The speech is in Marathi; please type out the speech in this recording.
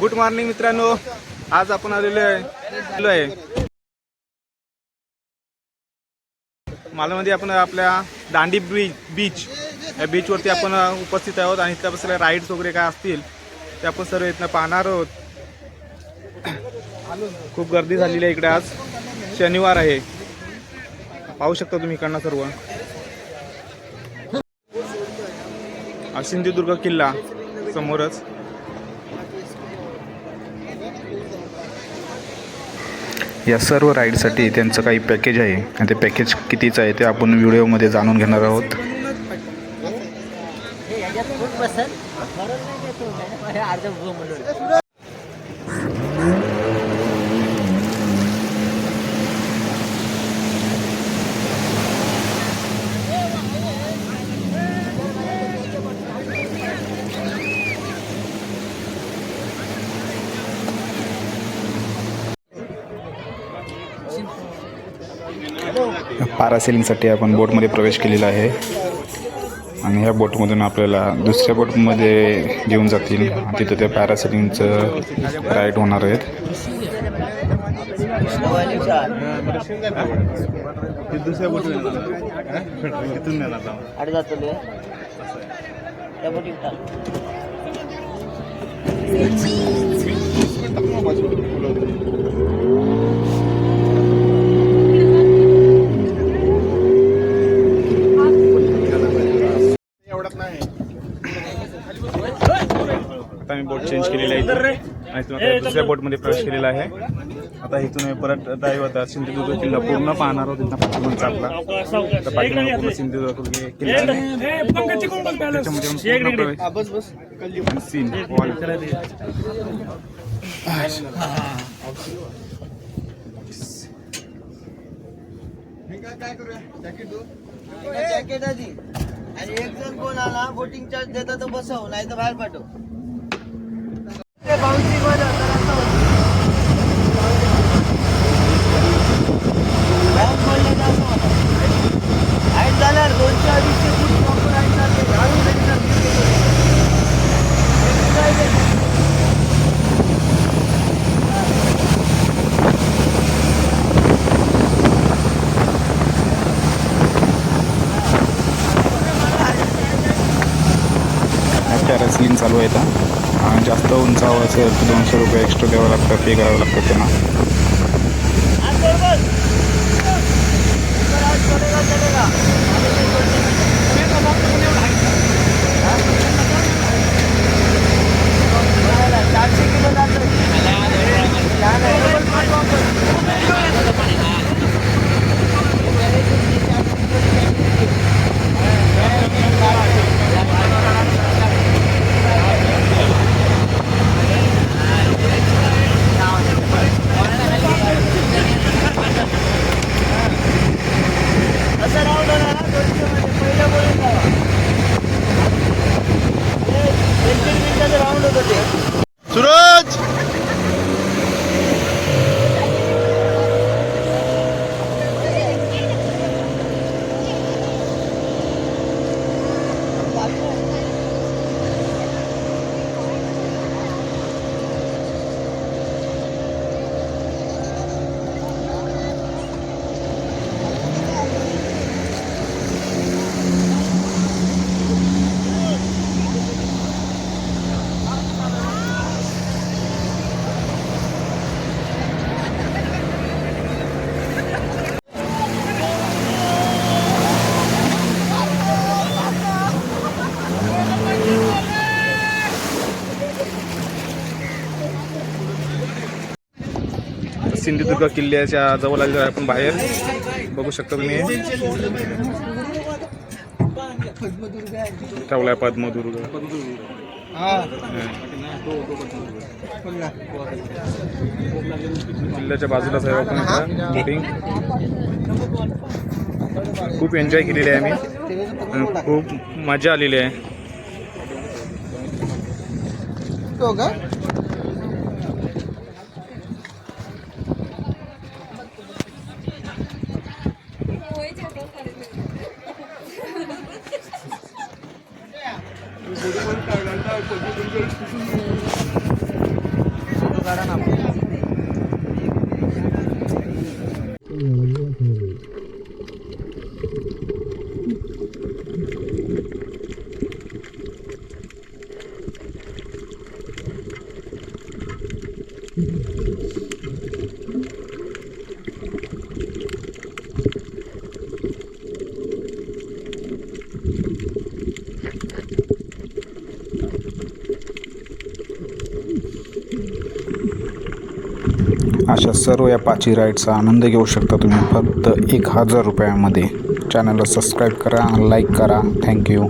गुड मॉर्निंग मित्रांनो. आज आपण आलेलो आहे. आलेलो आहे. मालमध्ये आपण आपल्या दांडी ब्रिज बीच. या बीचवरती आपण उपस्थित आहोत आणि त्या बसल्या राईड्स वगैरे काय असतील ते आपण सर्व इथनं पाहणार आहोत. खूप गर्दी झालेली आहे इकडे आज. शनिवार आहे. पाहू शकता तुम्ही इकडनं सर्व. सिंधुदुर्ग किल्ला. समोरच. या सर्व राईडसाठी त्यांचं काही पॅकेज आहे. आणि ते पॅकेज कितीचं आहे ते आपण व्हिडिओमध्ये जाणून घेणार आहोत. पॅरासेलिंगसाठी आपण बोटमध्ये प्रवेश केलेला आहे. आणि ह्या बोटमधून आपल्याला दुसऱ्या बोटमध्ये घेऊन जातील. तिथं त्या पॅरासेलिंगचं राईड होणार आहेत दुसऱ्या बोट तिथून नेणार अडे जातो त्या बोटी आता मी बोट चेंज केलेली आहे इथे. आणि इथून आता दुसऱ्या बोटमध्ये प्रवेश केलेला आहे. आता इथून मी परत ड्राईव्ह होता. सिंधुदुर्ग किल्ला पूर्ण पाहणार आहोत. इथं पाठीमागचा आपला तर पाठीमागे पूर्ण सिंधुदुर्ग किल्ला आहे. त्याच्यामध्ये आपण पूर्ण प्रवेश. आणि सीन वॉल जॅकेट आधी. आणि एक जण कोण आला बोटिंग चार्ज देता तर बसव नाही तर बाहेर पाठव. ते पडले चालू आहे जास्त उंचावं असेल तर दोनशे रुपये एक्स्ट्रा द्यावं लागतं पे करावं लागतं त्यांना. सिंधुदुर्ग किल्ल्याच्या जवळ आलेलो आहे आपण बाहेर. बघू शकता तुम्ही. ठेवलाय पद्मदुर्ग. किल्ल्याच्या बाजूलाच आहे आपण बोटिंग. खूप एन्जॉय केलेली आहे आम्ही. खूप मजा आलेली आहे. हो अशा सर्व या पाचही राईडचा आनंद घेऊ शकता तुम्ही. फक्त एक हजार रुपयामध्ये. चॅनलला सबस्क्राईब करा लाईक करा. थँक्यू